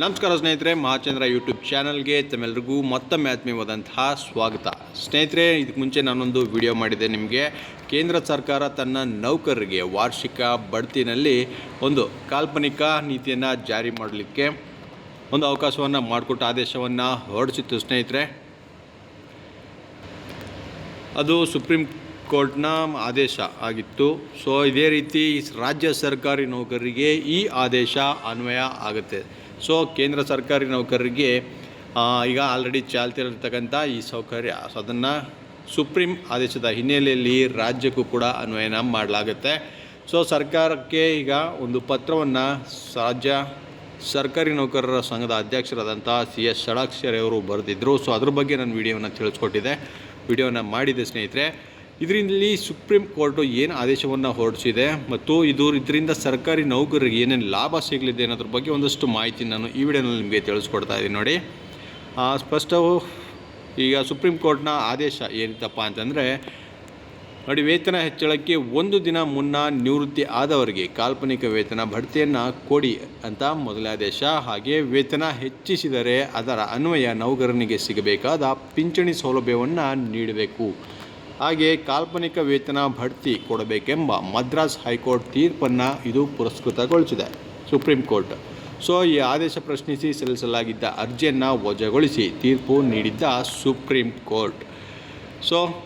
ನಮಸ್ಕಾರ ಸ್ನೇಹಿತರೆ, ಮಹಾಚಂದ್ರ ಯೂಟ್ಯೂಬ್ ಚಾನಲ್ಗೆ ತಮ್ಮೆಲ್ಲರಿಗೂ ಮತ್ತೊಮ್ಮೆ ಆತ್ಮೀಯವಾದಂತಹ ಸ್ವಾಗತ. ಸ್ನೇಹಿತರೆ, ಇದಕ್ಕೆ ಮುಂಚೆ ನಾನೊಂದು ವಿಡಿಯೋ ಮಾಡಿದೆ ನಿಮಗೆ. ಕೇಂದ್ರ ಸರ್ಕಾರ ತನ್ನ ನೌಕರರಿಗೆ ವಾರ್ಷಿಕ ಬಡ್ತಿನಲ್ಲಿ ಒಂದು ಕಾಲ್ಪನಿಕ ನೀತಿಯನ್ನು ಜಾರಿ ಮಾಡಲಿಕ್ಕೆ ಒಂದು ಅವಕಾಶವನ್ನು ಮಾಡಿಕೊಟ್ಟ ಆದೇಶವನ್ನು ಹೊರಡಿಸಿತ್ತು ಸ್ನೇಹಿತರೆ. ಅದು ಸುಪ್ರೀಂ ಕೋರ್ಟ್ನ ಆದೇಶ ಆಗಿತ್ತು. ಸೊ ಇದೇ ರೀತಿ ರಾಜ್ಯ ಸರ್ಕಾರಿ ನೌಕರರಿಗೆ ಈ ಆದೇಶ ಅನ್ವಯ ಆಗುತ್ತೆ. ಸೊ ಕೇಂದ್ರ ಸರ್ಕಾರಿ ನೌಕರರಿಗೆ ಈಗ ಆಲ್ರೆಡಿ ಚಾಲ್ತಿಯಲ್ಲಿರ್ತಕ್ಕಂಥ ಈ ಸೌಕರ್ಯ. ಸೊ ಅದನ್ನು ಸುಪ್ರೀಂ ಆದೇಶದ ಹಿನ್ನೆಲೆಯಲ್ಲಿ ರಾಜ್ಯಕ್ಕೂ ಕೂಡ ಅನ್ವಯನ ಮಾಡಲಾಗುತ್ತೆ. ಸೊ ಸರ್ಕಾರಕ್ಕೆ ಈಗ ಒಂದು ಪತ್ರವನ್ನು ರಾಜ್ಯ ಸರ್ಕಾರಿ ನೌಕರರ ಸಂಘದ ಅಧ್ಯಕ್ಷರಾದಂಥ ಸಿ ಎಸ್ ಷಡಾಕ್ಷರಿ ಅವರು ಬರೆದಿದ್ದರು ಸೊ ಅದ್ರ ಬಗ್ಗೆ ನಾನು ವಿಡಿಯೋವನ್ನು ತಿಳಿಸ್ಕೊಟ್ಟಿದ್ದೆ. ವಿಡಿಯೋನ ಮಾಡಿದೆ ಸ್ನೇಹಿತರೆ. ಇದರಲ್ಲಿ ಸುಪ್ರೀಂ ಕೋರ್ಟು ಏನು ಆದೇಶವನ್ನು ಹೊರಡಿಸಿದೆ ಮತ್ತು ಇದು ಇದರಿಂದ ಸರ್ಕಾರಿ ನೌಕರರಿಗೆ ಏನೇನು ಲಾಭ ಸಿಗಲಿದೆ ಅನ್ನೋದ್ರ ಬಗ್ಗೆ ಒಂದಷ್ಟು ಮಾಹಿತಿ ನಾನು ಈ ವಿಡಿಯೋನಲ್ಲಿ ನಿಮಗೆ ತಿಳಿಸ್ಕೊಡ್ತಾ ಇದ್ದೀನಿ ನೋಡಿ. ಸ್ಪಷ್ಟವು ಈಗ ಸುಪ್ರೀಂ ಕೋರ್ಟ್ನ ಆದೇಶ ಏನಿತ್ತಪ್ಪ ಅಂತಂದರೆ, ನೋಡಿ, ವೇತನ ಹೆಚ್ಚಳಕ್ಕೆ ಒಂದು ದಿನ ಮುನ್ನ ನಿವೃತ್ತಿ ಆದವರಿಗೆ ಕಾಲ್ಪನಿಕ ವೇತನ ಬಡ್ತಿಯನ್ನು ಕೊಡಿ ಅಂತ ಮೊದಲ ಆದೇಶ. ಹಾಗೆ ವೇತನ ಹೆಚ್ಚಿಸಿದರೆ ಅದರ ಅನ್ವಯ ನೌಕರನಿಗೆ ಸಿಗಬೇಕಾದ ಪಿಂಚಣಿ ಸೌಲಭ್ಯವನ್ನು ನೀಡಬೇಕು. ಹಾಗೆ ಕಾಲ್ಪನಿಕ ವೇತನ ಬಡ್ತಿ ಕೊಡಬೇಕೆಂಬ ಮದ್ರಾಸ್ ಹೈಕೋರ್ಟ್ ತೀರ್ಪನ್ನು ಇದು ಪುರಸ್ಕೃತಗೊಳಿಸಿದೆ. Supreme court. ಸೊ, ಈ ಆದೇಶ ಪ್ರಶ್ನಿಸಿ ಸಲ್ಲಿಸಲಾಗಿದ್ದ ಅರ್ಜಿಯನ್ನು ವಜಾಗೊಳಿಸಿ ತೀರ್ಪು ನೀಡಿದ್ದ ಸುಪ್ರೀಂ ಕೋರ್ಟ್. ಸೊ,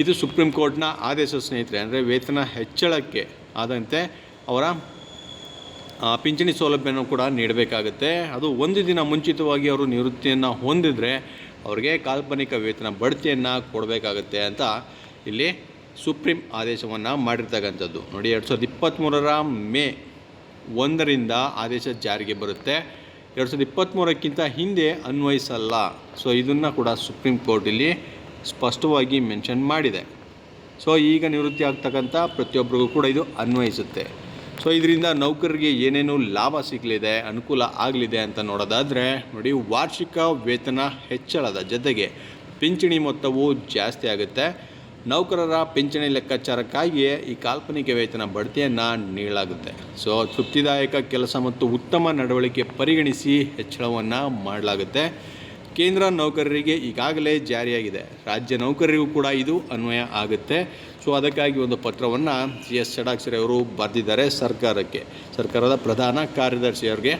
ಇದು ಸುಪ್ರೀಂ ಕೋರ್ಟ್ನ ಆದೇಶ ಸ್ನೇಹಿತರೆ, ಅಂದರೆ ವೇತನ ಹೆಚ್ಚಳಕ್ಕೆ ಆದಂತೆ ಅವರ ಪಿಂಚಣಿ ಸೌಲಭ್ಯನೂ ಕೂಡ ನೀಡಬೇಕಾಗುತ್ತೆ. ಅದು ಒಂದು ದಿನ ಮುಂಚಿತವಾಗಿ ಅವರು ನಿವೃತ್ತಿಯನ್ನು ಹೊಂದಿದರೆ ಅವರಿಗೆ ಕಾಲ್ಪನಿಕ ವೇತನ ಬಡ್ತಿಯನ್ನು ಕೊಡಬೇಕಾಗತ್ತೆ ಅಂತ ಇಲ್ಲಿ ಸುಪ್ರೀಂ ಆದೇಶವನ್ನು ಮಾಡಿರ್ತಕ್ಕಂಥದ್ದು. ನೋಡಿ, ಎರಡು ಸಾವಿರದ ಇಪ್ಪತ್ತ್ಮೂರರ ಮೇ ಒಂದರಿಂದ ಆದೇಶ ಜಾರಿಗೆ ಬರುತ್ತೆ. ಎರಡು ಸಾವಿರದ ಇಪ್ಪತ್ತ್ಮೂರಕ್ಕಿಂತ ಹಿಂದೆ ಅನ್ವಯಿಸಲ್ಲ. ಸೊ ಇದನ್ನು ಕೂಡ ಸುಪ್ರೀಂ ಕೋರ್ಟ್ ಇಲ್ಲಿ ಸ್ಪಷ್ಟವಾಗಿ ಮೆನ್ಷನ್ ಮಾಡಿದೆ. ಸೊ ಈಗ ನಿವೃತ್ತಿ ಆಗ್ತಕ್ಕಂಥ ಪ್ರತಿಯೊಬ್ಬರಿಗೂ ಕೂಡ ಇದು ಅನ್ವಯಿಸುತ್ತೆ. ಸೊ ಇದರಿಂದ ನೌಕರರಿಗೆ ಏನೇನು ಲಾಭ ಸಿಗಲಿದೆ, ಅನುಕೂಲ ಆಗಲಿದೆ ಅಂತ ನೋಡೋದಾದರೆ, ನೋಡಿ, ವಾರ್ಷಿಕ ವೇತನ ಹೆಚ್ಚಳದ ಜೊತೆಗೆ ಪಿಂಚಣಿ ಮೊತ್ತವು ಜಾಸ್ತಿ ಆಗುತ್ತೆ. ನೌಕರರ ಪಿಂಚಣಿ ಲೆಕ್ಕಾಚಾರಕ್ಕಾಗಿಯೇ ಈ ಕಾಲ್ಪನಿಕ ವೇತನ ಬಡ್ತಿಯನ್ನು ನೀಡಲಾಗುತ್ತೆ. ಸೊ ತೃಪ್ತಿದಾಯಕ ಕೆಲಸ ಮತ್ತು ಉತ್ತಮ ನಡವಳಿಕೆ ಪರಿಗಣಿಸಿ ಹೆಚ್ಚಳವನ್ನು ಮಾಡಲಾಗುತ್ತೆ. ಕೇಂದ್ರ ನೌಕರರಿಗೆ ಈಗಾಗಲೇ ಜಾರಿಯಾಗಿದೆ. ರಾಜ್ಯ ನೌಕರರಿಗೂ ಕೂಡ ಇದು ಅನ್ವಯ ಆಗುತ್ತೆ. ಸೊ ಅದಕ್ಕಾಗಿ ಒಂದು ಪತ್ರವನ್ನು ಸಿ ಎಸ್. ಷಡಾಕ್ಷರಿ ಅವರು ಬರೆದಿದ್ದಾರೆ ಸರ್ಕಾರಕ್ಕೆ. ಸರ್ಕಾರದ ಪ್ರಧಾನ ಕಾರ್ಯದರ್ಶಿ ಅವರಿಗೆ.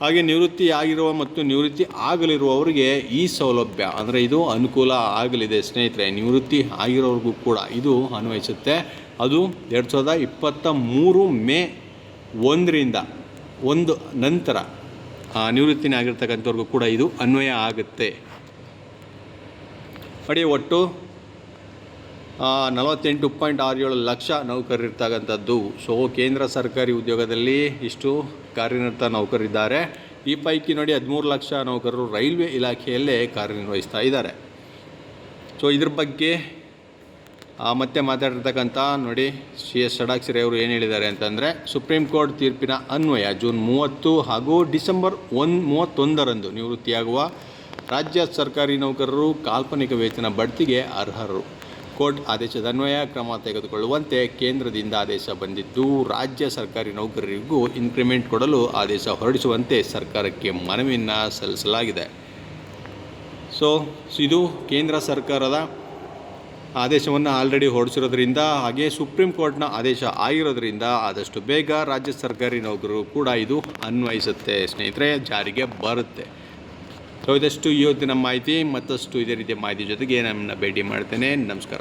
ಹಾಗೆ ನಿವೃತ್ತಿ ಆಗಿರುವ ಮತ್ತು ನಿವೃತ್ತಿ ಆಗಲಿರುವವರಿಗೆ ಈ ಸೌಲಭ್ಯ ಅಂದರೆ ಇದು ಅನುಕೂಲ ಆಗಲಿದೆ ಸ್ನೇಹಿತರೆ. ನಿವೃತ್ತಿ ಆಗಿರೋರಿಗೂ ಕೂಡ ಇದು ಅನ್ವಯಿಸುತ್ತೆ. ಅದು ಎರಡು ಸಾವಿರದ ಇಪ್ಪತ್ತ ಮೂರು ಮೇ ಒಂದರಿಂದ ಒಂದು ನಂತರ ನಿವೃತ್ತಿನೇ ಆಗಿರ್ತಕ್ಕಂಥವ್ರಿಗೂ ಕೂಡ ಇದು ಅನ್ವಯ ಆಗುತ್ತೆ. ಅಡಿ ಒಟ್ಟು ನಲವತ್ತೆಂಟು ಪಾಯಿಂಟ್ ಆರು ಏಳು ಲಕ್ಷ ನೌಕರರಿರ್ತಕ್ಕಂಥದ್ದು. ಸೊ ಕೇಂದ್ರ ಸರ್ಕಾರಿ ಉದ್ಯೋಗದಲ್ಲಿ ಇಷ್ಟು ಕಾರ್ಯನಿರತ ನೌಕರಿದ್ದಾರೆ. ಈ ಪೈಕಿ ನೋಡಿ ಹದಿಮೂರು ಲಕ್ಷ ನೌಕರರು ರೈಲ್ವೆ ಇಲಾಖೆಯಲ್ಲೇ ಕಾರ್ಯನಿರ್ವಹಿಸ್ತಾ ಇದ್ದಾರೆ. ಸೊ ಇದ್ರ ಬಗ್ಗೆ ಮತ್ತೆ ಮಾತಾಡಿರ್ತಕ್ಕಂಥ ನೋಡಿ ಸಿ ಎಸ್ ಷಡಾಕ್ಷರಿ ಅವರು ಏನು ಹೇಳಿದ್ದಾರೆ ಅಂತಂದರೆ ಸುಪ್ರೀಂ ಕೋರ್ಟ್ ತೀರ್ಪಿನ ಅನ್ವಯ ಜೂನ್ ಮೂವತ್ತು ಹಾಗೂ ಡಿಸೆಂಬರ್ ಒಂದು ಮೂವತ್ತೊಂದರಂದು ನಿವೃತ್ತಿಯಾಗುವ ರಾಜ್ಯ ಸರ್ಕಾರಿ ನೌಕರರು ಕಾಲ್ಪನಿಕ ವೇತನ ಬಡ್ತಿಗೆ ಅರ್ಹರು. ಕೋರ್ಟ್ ಆದೇಶದ ಅನ್ವಯ, ಕ್ರಮ ತೆಗೆದುಕೊಳ್ಳುವಂತೆ ಕೇಂದ್ರದಿಂದ ಆದೇಶ ಬಂದಿದ್ದು, ರಾಜ್ಯ ಸರ್ಕಾರಿ ನೌಕರರಿಗೂ ಇನ್ಕ್ರಿಮೆಂಟ್ ಕೊಡಲು ಆದೇಶ ಹೊರಡಿಸುವಂತೆ ಸರ್ಕಾರಕ್ಕೆ ಮನವಿಯನ್ನು ಸಲ್ಲಿಸಲಾಗಿದೆ. ಸೊ ಇದು ಕೇಂದ್ರ ಸರ್ಕಾರದ ಆದೇಶವನ್ನು ಆಲ್ರೆಡಿ ಹೊರಡಿಸಿರೋದ್ರಿಂದ ಹಾಗೆ ಸುಪ್ರೀಂ ಕೋರ್ಟ್ನ ಆದೇಶ ಆಗಿರೋದ್ರಿಂದ ಆದಷ್ಟು ಬೇಗ ರಾಜ್ಯ ಸರ್ಕಾರಿ ನೌಕರರು ಕೂಡ ಇದು ಅನ್ವಯಿಸುತ್ತೆ. ಸ್ನೇಹಿತರೆ, ಜಾರಿಗೆ ಬರುತ್ತೆ. ಸೊ ಇದಷ್ಟು ಇವತ್ತಿನ ಮಾಹಿತಿ. ಮತ್ತಷ್ಟು ಇದೇ ರೀತಿಯ ಮಾಹಿತಿ ಜೊತೆಗೆ ನಮ್ಮನ್ನ ಭೇಟಿ ಮಾಡ್ತೇನೆ. ನಮಸ್ಕಾರ.